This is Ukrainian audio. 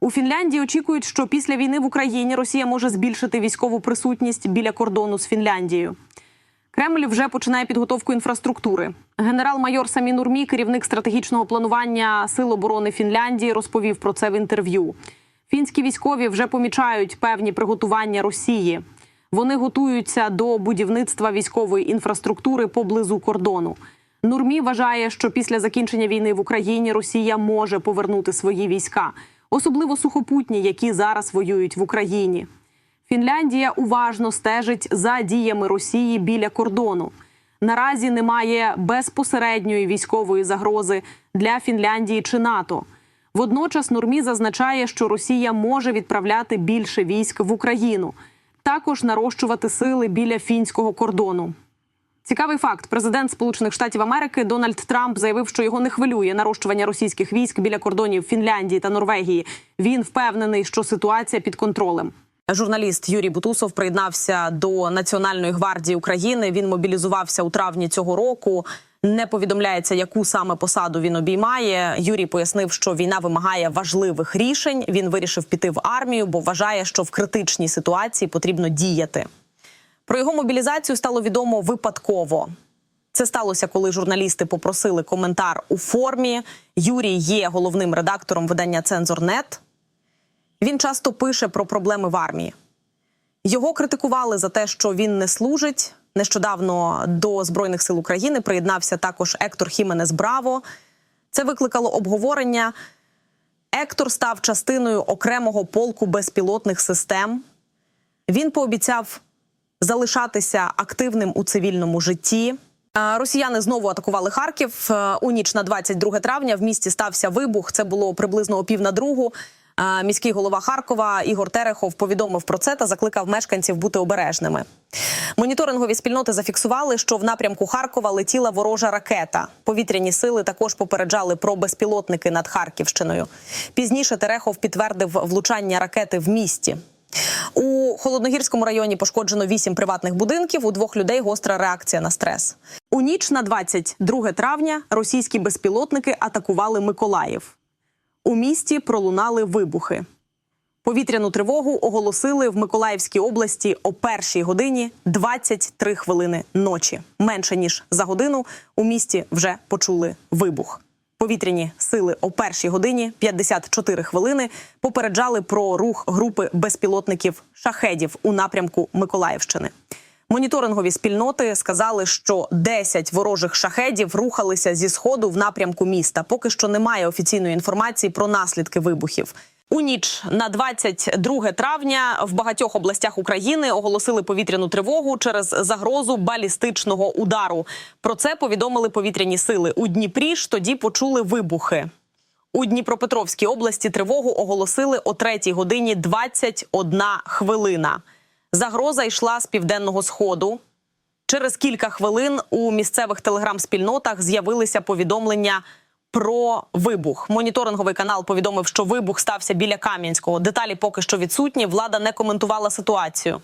У Фінляндії очікують, що після війни в Україні Росія може збільшити військову присутність біля кордону з Фінляндією. Кремль вже починає підготовку інфраструктури. Генерал-майор Самі Нурмі, керівник стратегічного планування Сил оборони Фінляндії, розповів про це в інтерв'ю. Фінські військові вже помічають певні приготування Росії. Вони готуються до будівництва військової інфраструктури поблизу кордону. Нурмі вважає, що після закінчення війни в Україні Росія може повернути свої війська, особливо сухопутні, які зараз воюють в Україні. Фінляндія уважно стежить за діями Росії біля кордону. Наразі немає безпосередньої військової загрози для Фінляндії чи НАТО. Водночас Нурмі зазначає, що Росія може відправляти більше військ в Україну, також нарощувати сили біля фінського кордону. Цікавий факт: президент Сполучених Штатів Америки Дональд Трамп заявив, що його не хвилює нарощування російських військ біля кордонів Фінляндії та Норвегії. Він впевнений, що ситуація під контролем. Журналіст Юрій Бутусов приєднався до Національної гвардії України. Він мобілізувався у травні цього року. Не повідомляється, яку саме посаду він обіймає. Юрій пояснив, що війна вимагає важливих рішень. Він вирішив піти в армію, бо вважає, що в критичній ситуації потрібно діяти. Про його мобілізацію стало відомо випадково. Це сталося, коли журналісти попросили коментар у формі. Юрій є головним редактором видання Цензорнет. Він часто пише про проблеми в армії. Його критикували за те, що він не служить. Нещодавно до Збройних сил України приєднався також Ектор Хіменес Браво. Це викликало обговорення. Ектор став частиною окремого полку безпілотних систем. Він пообіцяв залишатися активним у цивільному житті. Росіяни знову атакували Харків Е, у ніч на 22 травня. В місті стався вибух. Це було приблизно о пів на другу. Міський голова Харкова Ігор Терехов повідомив про це та закликав мешканців бути обережними. Моніторингові спільноти зафіксували, що в напрямку Харкова летіла ворожа ракета. Повітряні сили також попереджали про безпілотники над Харківщиною. Пізніше Терехов підтвердив влучання ракети в місті. У холодногірському районі пошкоджено вісім приватних будинків. У двох людей гостра реакція на стрес. У ніч на 22 травня російські безпілотники атакували Миколаїв. У місті пролунали вибухи. Повітряну тривогу оголосили в Миколаївській області о першій годині 23 хвилини ночі. Менше ніж за годину у місті вже почули вибух. Повітряні сили о першій годині 54 хвилини попереджали про рух групи безпілотників шахедів у напрямку Миколаївщини. Моніторингові спільноти сказали, що 10 ворожих шахедів рухалися зі сходу в напрямку міста. Поки що немає офіційної інформації про наслідки вибухів. У ніч на 22 травня в багатьох областях України оголосили повітряну тривогу через загрозу балістичного удару. Про це повідомили повітряні сили. У Дніпрі ж тоді почули вибухи. У Дніпропетровській області тривогу оголосили о 3 годині 21 хвилина. Загроза йшла з південного сходу. Через кілька хвилин у місцевих телеграм-спільнотах з'явилися повідомлення про вибух. Моніторинговий канал повідомив, що вибух стався біля Кам'янського. Деталі поки що відсутні. Влада не коментувала ситуацію.